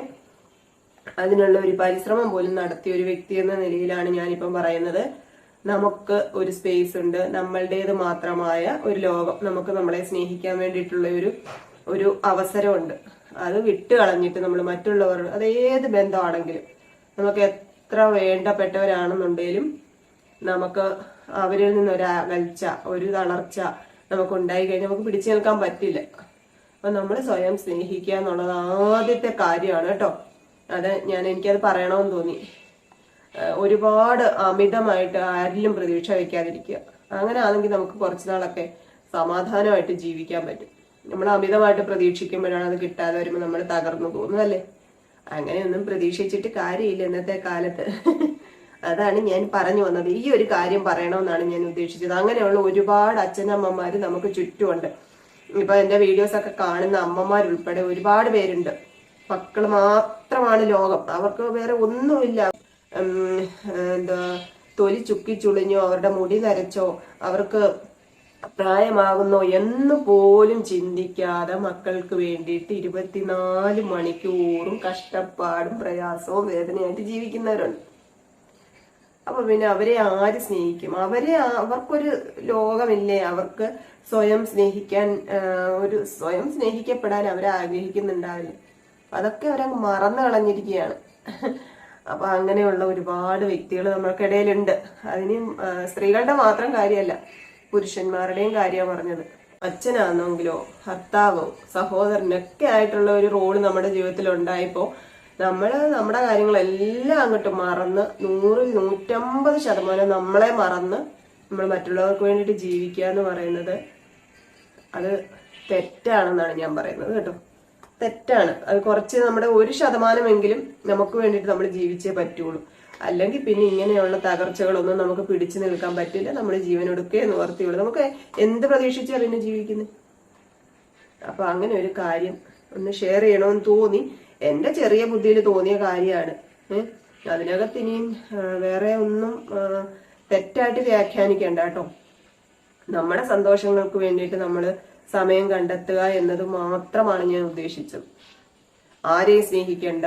Speaker 2: അതിനുള്ള ഒരു പരിശ്രമം പോലും നടത്തിയ ഒരു വ്യക്തി എന്ന നിലയിലാണ് ഞാനിപ്പം പറയുന്നത്. നമുക്ക് ഒരു സ്പേസ് ഉണ്ട്. നമ്മളുടേത് മാത്രമായ ഒരു ലോകം നമുക്ക് നമ്മളെ സ്നേഹിക്കാൻ വേണ്ടിയിട്ടുള്ള ഒരു ഒരു അവസരമുണ്ട്. അത് വിട്ട് കളഞ്ഞിട്ട് നമ്മൾ മറ്റുള്ളവർ അത് ഏത് ബന്ധമാണെങ്കിലും നമുക്ക് എത്ര വേണ്ടപ്പെട്ടവരാണെന്നുണ്ടെങ്കിലും നമുക്ക് അവരിൽ നിന്നൊരു അകൽച്ച ഒരു തളർച്ച നമുക്ക് ഉണ്ടായി കഴിഞ്ഞാൽ നമുക്ക് പിടിച്ചു നിൽക്കാൻ പറ്റില്ല. അപ്പൊ നമ്മൾ സ്വയം സ്നേഹിക്കുക എന്നുള്ളത് ആദ്യത്തെ കാര്യമാണ് കേട്ടോ. അത് ഞാൻ എനിക്കത് പറയണമെന്ന് തോന്നി. ഒരുപാട് അമിതമായിട്ട് ആരിലും പ്രതീക്ഷ വയ്ക്കാതിരിക്കുക. അങ്ങനെ ആണെങ്കിൽ നമുക്ക് കുറച്ചു നാളൊക്കെ സമാധാനമായിട്ട് ജീവിക്കാൻ പറ്റും. നമ്മൾ അമിതമായിട്ട് പ്രതീക്ഷിക്കുമ്പോഴാണ് അത് കിട്ടാതെ വരുമ്പോൾ നമ്മൾ തകർന്നു പോകുന്നതല്ലേ അങ്ങനെയൊന്നും പ്രതീക്ഷിച്ചിട്ട് കാര്യമില്ല ഇന്നത്തെ കാലത്ത്. അതാണ് ഞാൻ പറഞ്ഞു വന്നത്. ഈ ഒരു കാര്യം പറയണമെന്നാണ് ഞാൻ ഉദ്ദേശിച്ചത്. അങ്ങനെയുള്ള ഒരുപാട് അച്ഛനമ്മമാര് നമുക്ക് ചുറ്റുമുണ്ട്. ഇപ്പൊ എന്റെ വീഡിയോസ് ഒക്കെ കാണുന്ന അമ്മമാരുൾപ്പെടെ ഒരുപാട് പേരുണ്ട്. മക്കൾ മാത്രമാണ് ലോകം. അവർക്ക് വേറെ ഒന്നുമില്ല. എന്താ തൊലി ചുക്കി ചുളിഞ്ഞോ അവരുടെ മുടി നരച്ചോ അവർക്ക് പ്രായമാകുന്നോ എന്ന് പോലും ചിന്തിക്കാതെ മക്കൾക്ക് വേണ്ടിയിട്ട് ഇരുപത്തിനാല് മണിക്കൂറും കഷ്ടപ്പാടും പ്രയാസവും വേദനയായിട്ട് ജീവിക്കുന്നവരുണ്ട്. അപ്പൊ പിന്നെ അവരെ ആര് സ്നേഹിക്കും? അവരെ അവർക്കൊരു ലോകമില്ലേ? അവർക്ക് സ്വയം സ്നേഹിക്കാൻ ഒരു സ്വയം സ്നേഹിക്കപ്പെടാൻ അവരെ ആഗ്രഹിക്കുന്നുണ്ടാവില്ല അതൊക്കെ അവരങ്ങ് മറന്നു കളഞ്ഞിരിക്കുകയാണ്. അപ്പൊ അങ്ങനെയുള്ള ഒരുപാട് വ്യക്തികൾ നമ്മൾക്കിടയിലുണ്ട്. അതിന് സ്ത്രീകളുടെ മാത്രം കാര്യമല്ല പുരുഷന്മാരുടെയും കാര്യമാണ് പറഞ്ഞത്. അച്ഛനാണെങ്കിലോ ഭർത്താവോ സഹോദരനൊക്കെ ആയിട്ടുള്ള ഒരു റോൾ നമ്മുടെ ജീവിതത്തിൽ ഉണ്ടായപ്പോ നമ്മൾ നമ്മുടെ കാര്യങ്ങളെല്ലാം അങ്ങോട്ട് മറന്ന് നൂറിൽ നൂറ്റമ്പത് ശതമാനം നമ്മളെ മറന്ന് നമ്മൾ മറ്റുള്ളവർക്ക് വേണ്ടിയിട്ട് ജീവിക്കുക എന്ന് പറയുന്നത് അത് തെറ്റാണെന്നാണ് ഞാൻ പറയുന്നത് കേട്ടോ. തെറ്റാണ്. അത് കുറച്ച് നമ്മുടെ ഒരു ശതമാനമെങ്കിലും നമുക്ക് വേണ്ടിയിട്ട് നമ്മൾ ജീവിച്ചേ പറ്റുള്ളൂ. അല്ലെങ്കിൽ പിന്നെ ഇങ്ങനെയുള്ള തകർച്ചകളൊന്നും നമുക്ക് പിടിച്ചു നിൽക്കാൻ പറ്റില്ല. ജീവൻ എടുക്കേ നിവർത്തിയുള്ളൂ. നമുക്ക് എന്ത് പ്രതീക്ഷിച്ചാൽ പിന്നെ ജീവിക്കുന്നത്? അപ്പൊ അങ്ങനെ ഒരു കാര്യം ഒന്ന് ഷെയർ ചെയ്യണമെന്ന് തോന്നി. എന്റെ ചെറിയ ബുദ്ധിയിൽ തോന്നിയ കാര്യമാണ്. അതിനകത്ത് ഇനിയും വേറെ ഒന്നും തെറ്റായിട്ട് വ്യാഖ്യാനിക്കണ്ട കേട്ടോ. നമ്മുടെ സന്തോഷങ്ങൾക്ക് വേണ്ടിയിട്ട് നമ്മൾ സമയം കണ്ടെത്തുക എന്നത് മാത്രമാണ് ഞാൻ ഉദ്ദേശിച്ചത്. ആരെയും സ്നേഹിക്കേണ്ട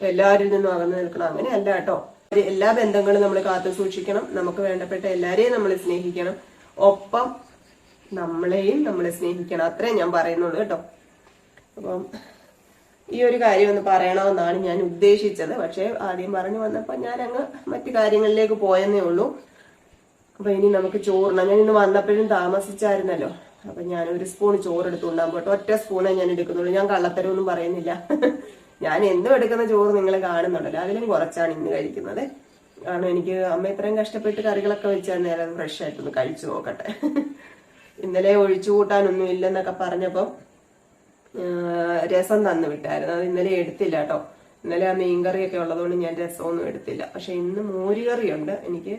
Speaker 2: എല്ലാവരിൽ നിന്നും അകന്നു നിൽക്കണം അങ്ങനെയല്ല കേട്ടോ. എല്ലാ ബന്ധങ്ങളും നമ്മൾ കാത്തു സൂക്ഷിക്കണം. നമുക്ക് വേണ്ടപ്പെട്ട എല്ലാരെയും നമ്മൾ സ്നേഹിക്കണം. ഒപ്പം നമ്മളെയും നമ്മൾ സ്നേഹിക്കണം. അത്രേ ഞാൻ പറയുന്നുള്ളൂ കേട്ടോ. അപ്പം ഈ ഒരു കാര്യം ഒന്ന് പറയണമെന്നാണ് ഞാൻ ഉദ്ദേശിച്ചത്. പക്ഷെ ആദ്യം പറഞ്ഞു വന്നപ്പോൾ ഞാൻ അങ്ങ് മറ്റു കാര്യങ്ങളിലേക്ക് പോയെന്നേ ഉള്ളൂ. അപ്പൊ ഇനി നമുക്ക് ചോറണം ഞാൻ ഇന്ന് വന്നപ്പോഴും താമസിച്ചായിരുന്നല്ലോ. അപ്പൊ ഞാൻ ഒരു സ്പൂൺ ചോറ് ഉണ്ടാകും പോട്ടെ ഒറ്റ സ്പൂണേ ഞാൻ എടുക്കുന്നുള്ളൂ. ഞാൻ കള്ളത്തരമൊന്നും പറയുന്നില്ല. ഞാൻ എന്നും എടുക്കുന്ന ചോറ് നിങ്ങൾ കാണുന്നുണ്ടല്ലോ അതിലും കുറച്ചാണ് ഇന്ന് കഴിക്കുന്നത്. കാരണം എനിക്ക് അമ്മ ഇത്രയും കഷ്ടപ്പെട്ട് കറികളൊക്കെ വെച്ചാൽ നേരെ ഫ്രഷ് ആയിട്ടൊന്ന് കഴിച്ചു നോക്കട്ടെ. ഇന്നലെ ഒഴിച്ചു കൂട്ടാനൊന്നും ഇല്ലെന്നൊക്കെ പറഞ്ഞപ്പം രസം തന്നു വിട്ടായിരുന്നു. അത് ഇന്നലെ എടുത്തില്ല കേട്ടോ. ഇന്നലെ ആ മീൻകറിയൊക്കെ ഉള്ളതുകൊണ്ട് ഞാൻ രസമൊന്നും എടുത്തില്ല. പക്ഷെ ഇന്ന് മോരുകറിയുണ്ട്. എനിക്ക്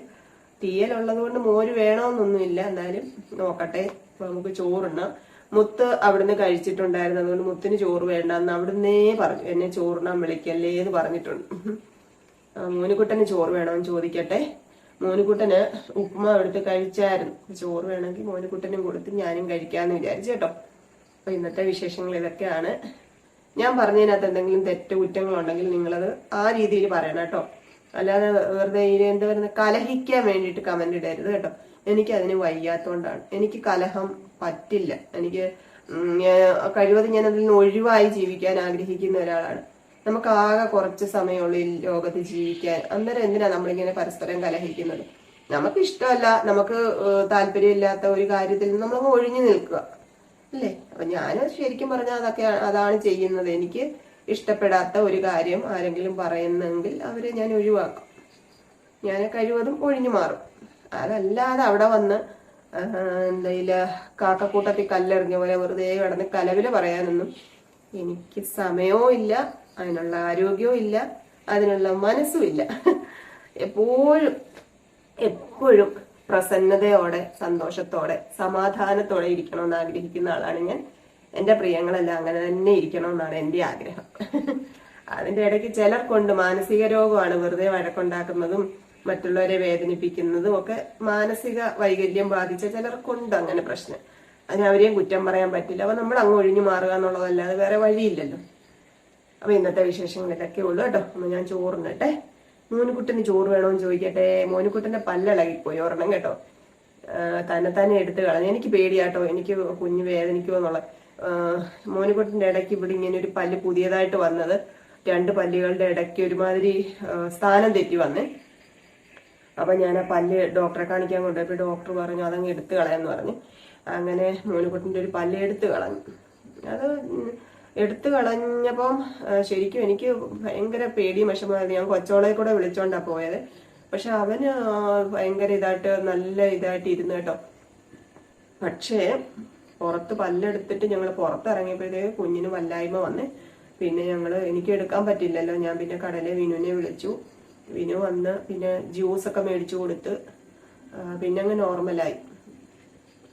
Speaker 2: തീയലുള്ളത് കൊണ്ട് മോര് വേണമെന്നൊന്നുമില്ല എന്തായാലും നോക്കട്ടെ. അപ്പൊ നമുക്ക് ചോറുണ്ണാം മുത്ത് അവിടുന്ന് കഴിച്ചിട്ടുണ്ടായിരുന്നു. അതുകൊണ്ട് മുത്തിന് ചോറ് വേണ്ട എന്ന് അവിടുന്നേ പറഞ്ഞു. എന്നെ ചോറുണ്ണാൻ വിളിക്കല്ലേ എന്ന് പറഞ്ഞിട്ടുണ്ട്. മോനിക്കുട്ടന് ചോറ് വേണമെന്ന് ചോദിക്കട്ടെ. മോനുകുട്ടന് ഉപ്പുമാവ് എടുത്ത് കഴിച്ചായിരുന്നു. ചോറ് വേണമെങ്കിൽ മോനുകുട്ടനും കൊടുത്ത് ഞാനും കഴിക്കാന്ന് വിചാരിച്ചു കേട്ടോ. അപ്പൊ ഇന്നത്തെ വിശേഷങ്ങൾ ഇതൊക്കെയാണ്. ഞാൻ പറഞ്ഞതിനകത്ത് എന്തെങ്കിലും തെറ്റ് കുറ്റങ്ങളുണ്ടെങ്കിൽ നിങ്ങളത് ആ രീതിയിൽ പറയണം കേട്ടോ. അല്ലാതെ വെറുതെ എന്താ പറയുന്നത് കലഹിക്കാൻ വേണ്ടിയിട്ട് കമന്റ് ഇടരുത് കേട്ടോ. എനിക്ക് അതിന് വയ്യാത്തോണ്ടാണ്. എനിക്ക് കലഹം പറ്റില്ല. എനിക്ക് കഴിവതും ഞാൻ അതിൽ നിന്ന് ഒഴിവായി ജീവിക്കാൻ ആഗ്രഹിക്കുന്ന ഒരാളാണ്. നമുക്ക് ആകെ കുറച്ച് സമയമുള്ളൂ ഈ ലോകത്ത് ജീവിക്കാൻ. അന്നേരം എന്തിനാ നമ്മളിങ്ങനെ പരസ്പരം കലഹിക്കുന്നത്? നമുക്ക് ഇഷ്ടമല്ല നമുക്ക് താല്പര്യമില്ലാത്ത ഒരു കാര്യത്തിൽ നിന്ന് നമ്മൾ ഒഴിഞ്ഞു നിൽക്കുക. അല്ലേ? അപ്പൊ ഞാൻ ശരിക്കും പറഞ്ഞാൽ അതൊക്കെ അതാണ് ചെയ്യുന്നത്. എനിക്ക് ഇഷ്ടപ്പെടാത്ത ഒരു കാര്യം ആരെങ്കിലും പറയുന്നെങ്കിൽ അവരെ ഞാൻ ഒഴിവാക്കും. ഞാൻ കഴിവതും ഒഴിഞ്ഞു മാറും. അതല്ലാതെ അവിടെ വന്ന് എന്തെങ്കിലും കാക്കക്കൂട്ടത്തിൽ കല്ലെറിഞ്ഞ പോലെ വെറുതെ കിടന്ന് കലവില പറയാനൊന്നും എനിക്ക് സമയവും ഇല്ല അതിനുള്ള ആരോഗ്യവും ഇല്ല അതിനുള്ള മനസ്സും ഇല്ല. എപ്പോഴും എപ്പോഴും പ്രസന്നതയോടെ സന്തോഷത്തോടെ സമാധാനത്തോടെ ഇരിക്കണമെന്ന് ആഗ്രഹിക്കുന്ന ആളാണ് ഞാൻ. എന്റെ പ്രിയങ്ങളെല്ലാം അങ്ങനെ തന്നെ ഇരിക്കണമെന്നാണ് എന്റെ ആഗ്രഹം. അതിന്റെ ഇടയ്ക്ക് ചിലർ കൊണ്ട് മാനസിക രോഗമാണ് വെറുതെ വഴക്കുണ്ടാക്കുന്നതും മറ്റുള്ളവരെ വേദനിപ്പിക്കുന്നതും ഒക്കെ മാനസിക വൈകല്യം ബാധിച്ച ചിലർക്കുണ്ട് അങ്ങനെ പ്രശ്നം. അതിന് അവരെയും കുറ്റം പറയാൻ പറ്റില്ല. അപ്പൊ നമ്മൾ അങ്ങ് ഒഴിഞ്ഞു മാറുക എന്നുള്ളതല്ലാതെ വേറെ വഴിയില്ലല്ലോ. അപ്പൊ ഇന്നത്തെ വിശേഷങ്ങളിലൊക്കെ ഉള്ളു കേട്ടോ. അപ്പൊ ഞാൻ ചോറിനട്ടെ. മോനുകുട്ടിന് ചോറ് വേണോന്ന് ചോദിക്കട്ടെ. മോനുകുട്ടന്റെ പല്ലിളകിപ്പോയി ഒരെണ്ണം കേട്ടോ. ആ, തന്നെ തന്നെ എടുത്ത് കളഞ്ഞു. എനിക്ക് പേടിയാട്ടോ. എനിക്ക് കുഞ്ഞ് വേദനിക്കുമോ എന്നുള്ള. മോനുകുട്ടന്റെ ഇടയ്ക്ക് ഇവിടെ ഇങ്ങനെ ഒരു പല്ല് പുതിയതായിട്ട് വന്നത്. രണ്ട് പല്ലുകളുടെ ഇടയ്ക്ക് ഒരുമാതിരി സ്ഥാനം തെറ്റി വന്നേ. അപ്പൊ ഞാൻ ആ പല്ല് ഡോക്ടറെ കാണിക്കാൻ കൊണ്ടുപോയി. ഡോക്ടർ പറഞ്ഞു അതങ്ങ് എടുത്തു കളയാന്ന് പറഞ്ഞു. അങ്ങനെ മോനുകുട്ടിന്റെ ഒരു പല്ല് എടുത്തു കളഞ്ഞു. അത് എടുത്തു കളഞ്ഞപ്പം ശരിക്കും എനിക്ക് ഭയങ്കര പേടിയും വിഷമമായിരുന്നു. ഞാൻ കൊച്ചോളെ കൂടെ വിളിച്ചോണ്ടാ പോയത്. പക്ഷെ അവന് ഭയങ്കര ഇതായിട്ട് നല്ല ഇതായിട്ട് ഇരുന്നു കേട്ടോ. പക്ഷേ പുറത്ത് പല്ലെടുത്തിട്ട് ഞങ്ങൾ പുറത്തിറങ്ങിയപ്പോഴത്തേക്ക് കുഞ്ഞിന് വല്ലായ്മ വന്ന്. പിന്നെ ഞങ്ങൾ എനിക്ക് എടുക്കാൻ പറ്റില്ലല്ലോ. ഞാൻ പിന്നെ കടലെ വിനുവിനെ വിളിച്ചു. വിനു വന്ന് പിന്നെ ജ്യൂസൊക്കെ മേടിച്ചു കൊടുത്ത് പിന്നെ അങ്ങ് നോർമലായി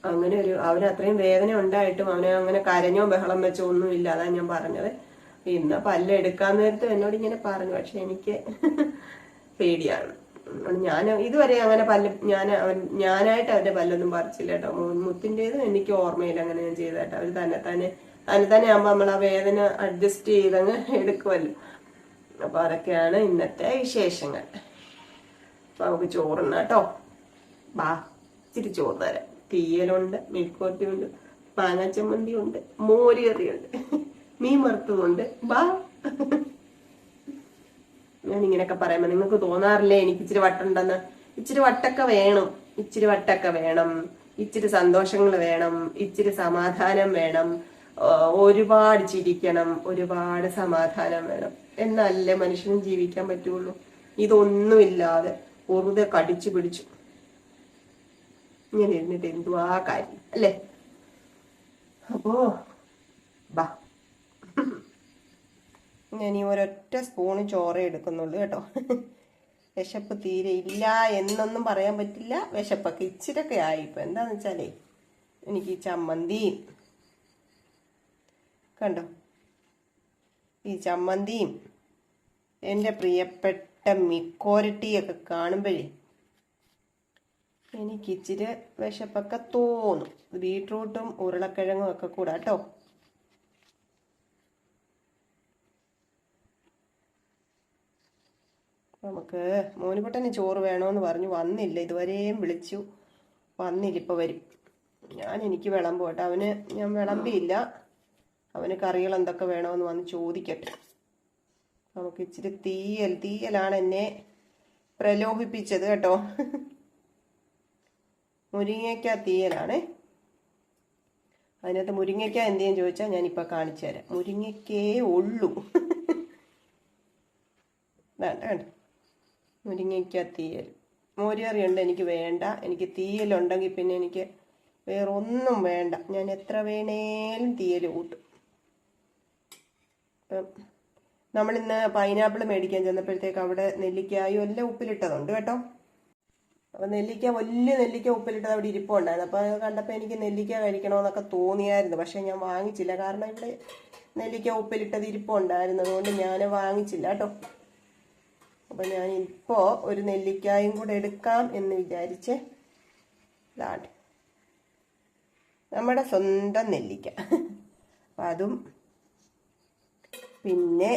Speaker 2: അങ്ങനെ ഒരു അവന് അത്രയും വേദന ഉണ്ടായിട്ടും അവനെ അങ്ങനെ കരഞ്ഞോ ബഹളം വെച്ചോ ഒന്നും ഇല്ല അതാണ് ഞാൻ പറഞ്ഞത്. ഇന്ന് പല്ല് എടുക്കാൻ നേരത്ത് എന്നോട് ഇങ്ങനെ പറഞ്ഞു പക്ഷെ എനിക്ക് പേടിയാണ്. ഞാൻ ഇതുവരെ അങ്ങനെ പല്ല് ഞാൻ അവൻ ഞാനായിട്ട് അവന്റെ പല്ലൊന്നും പറിച്ചില്ല കേട്ടോ. മുത്തിന്റെത് എനിക്ക് ഓർമ്മയില്ല അങ്ങനെ ഞാൻ ചെയ്തേട്ടോ അവർ തന്നെ തന്നെ തന്നെ തന്നെ ആകുമ്പോ നമ്മൾ ആ വേദന അഡ്ജസ്റ്റ് ചെയ്തങ്ങ് എടുക്കുമല്ലോ അപ്പൊ അതൊക്കെയാണ് ഇന്നത്തെ വിശേഷങ്ങൾ. അപ്പൊ നമുക്ക് ചോറുന്ന കേട്ടോ. ബാ ഇച്ചിരി ചോറ് തരാം. തീയലുണ്ട് മെഴുക്കോട്ടിയുണ്ട് പാനച്ചമ്മന്തി ഉണ്ട് മോര് കറിയുണ്ട് മീൻ വറുത്തതുണ്ട്. ബാ. ഞാൻ ഇങ്ങനെയൊക്കെ പറയുമ്പോ നിങ്ങൾക്ക് തോന്നാറില്ലേ എനിക്ക് ഇച്ചിരി വട്ടുണ്ടെന്ന് ഇച്ചിരി വട്ടൊക്കെ വേണം. ഇച്ചിരി വട്ടൊക്കെ വേണം. ഇച്ചിരി സന്തോഷങ്ങൾ വേണം. ഇച്ചിരി സമാധാനം വേണം. ഒരുപാട് ചിരിക്കണം ഒരുപാട് സമാധാനം വേണം. എന്നല്ലേ മനുഷ്യനും ജീവിക്കാൻ പറ്റുള്ളൂ. ഇതൊന്നുമില്ലാതെ വെറുതെ കടിച്ചു പിടിച്ചു. ഇങ്ങനെ ഇരുന്നിട്ട് എന്തുവാ കാര്യം അല്ലേ? അപ്പോ ബാ. ഞാൻ ഈ ഒരൊറ്റ സ്പൂണ് ചോറ് എടുക്കുന്നുള്ളൂ കേട്ടോ. വിശപ്പ് തീരെ ഇല്ല എന്നൊന്നും പറയാൻ പറ്റില്ല. വിശപ്പൊക്കെ ഇച്ചിരൊക്കെ ആയി. ഇപ്പൊ എന്താന്ന് വെച്ചാലേ എനിക്ക് ചമ്മന്തിയും കണ്ടോ? ഈ ചമ്മന്തിയും എന്റെ പ്രിയപ്പെട്ട മിക്കോരട്ടിയൊക്കെ കാണുമ്പോഴേ എനിക്ക് ഇച്ചിരി വിശപ്പൊക്കെ തോന്നും. ബീട്രൂട്ടും ഉരുളക്കിഴങ്ങും ഒക്കെ കൂടാ കേട്ടോ. നമുക്ക് മോനുകുട്ടന് ചോറ് വേണമെന്ന് പറഞ്ഞു വന്നില്ല. ഇതുവരെയും വിളിച്ചു വന്നില്ല. ഇപ്പൊ വരും. ഞാൻ എനിക്ക് വിളമ്പ് കേട്ടോ. അവന് ഞാൻ വിളമ്പിയില്ല. അവന് കറികൾ എന്തൊക്കെ വേണമെന്ന് വന്ന് ചോദിക്കട്ടെ. നമുക്ക് ഇച്ചിരി തീയൽ തീയലാണ് എന്നെ പ്രലോഭിപ്പിച്ചത് കേട്ടോ. മുരിങ്ങയ്ക്ക തീയലാണേ. അതിനകത്ത് മുരിങ്ങയ്ക്ക എന്തെങ്കിലും ചോദിച്ചാൽ ഞാനിപ്പോൾ കാണിച്ചു തരാം. മുരിങ്ങയ്ക്കേ ഉള്ളൂ. വേണ്ട വേണ്ട. മുരിങ്ങയ്ക്ക തീയൽ. മോരിയറിയുണ്ട് എനിക്ക് വേണ്ട. എനിക്ക് തീയലുണ്ടെങ്കിൽ പിന്നെ എനിക്ക് വേറൊന്നും വേണ്ട. ഞാൻ എത്ര വേണേലും തീയൽ കൂട്ടും. ഇപ്പം നമ്മളിന്ന് പൈനാപ്പിൾ മേടിക്കാൻ ചെന്നപ്പോഴത്തേക്ക് അവിടെ നെല്ലിക്കായും എല്ലാം ഉപ്പിലിട്ടതുണ്ട് കേട്ടോ. അപ്പൊ നെല്ലിക്ക വലിയ നെല്ലിക്ക ഉപ്പിലിട്ടത് അവിടെ ഇരിപ്പുണ്ടായിരുന്നു. അപ്പൊ അത് കണ്ടപ്പോ എനിക്ക് നെല്ലിക്ക കഴിക്കണമെന്നൊക്കെ തോന്നിയായിരുന്നു. പക്ഷെ ഞാൻ വാങ്ങിച്ചില്ല. കാരണം ഇവിടെ നെല്ലിക്ക ഉപ്പിലിട്ടത് ഇരിപ്പുണ്ടായിരുന്നു. അതുകൊണ്ട് ഞാൻ വാങ്ങിച്ചില്ല കേട്ടോ. അപ്പൊ ഞാൻ ഇപ്പോ ഒരു നെല്ലിക്കായും കൂടെ എടുക്കാം എന്ന് വിചാരിച്ച് നമ്മുടെ സ്വന്തം നെല്ലിക്ക. അപ്പൊ അതും പിന്നെ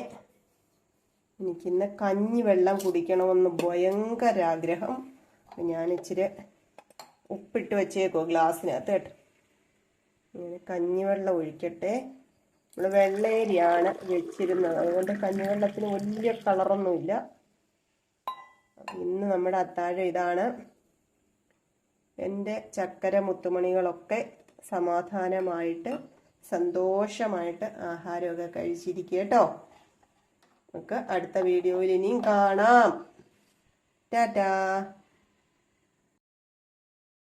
Speaker 2: എനിക്കിന്ന് കഞ്ഞി വെള്ളം കുടിക്കണമെന്ന് ഭയങ്കര ആഗ്രഹം ഞാൻ ഇച്ചിരി ഉപ്പിട്ട് വെച്ചേക്കോ ഗ്ലാസ്സിനകത്ത് കേട്ടോ. ഇങ്ങനെ കഞ്ഞിവെള്ളം ഒഴിക്കട്ടെ. നമ്മൾ വെള്ളേരിയാണ് വെച്ചിരുന്നത്. അതുകൊണ്ട് കഞ്ഞിവെള്ളത്തിന് വലിയ കളറൊന്നുമില്ല. ഇന്ന് നമ്മുടെ അത്താഴം ഇതാണ്. എന്റെ ചക്കര മുത്തുമണികളൊക്കെ സമാധാനമായിട്ട് സന്തോഷമായിട്ട് ആഹാരമൊക്കെ കഴിച്ചിരിക്കുക കേട്ടോ. നമുക്ക് അടുത്ത വീഡിയോയിൽ ഇനിയും കാണാം. ടാറ്റാ.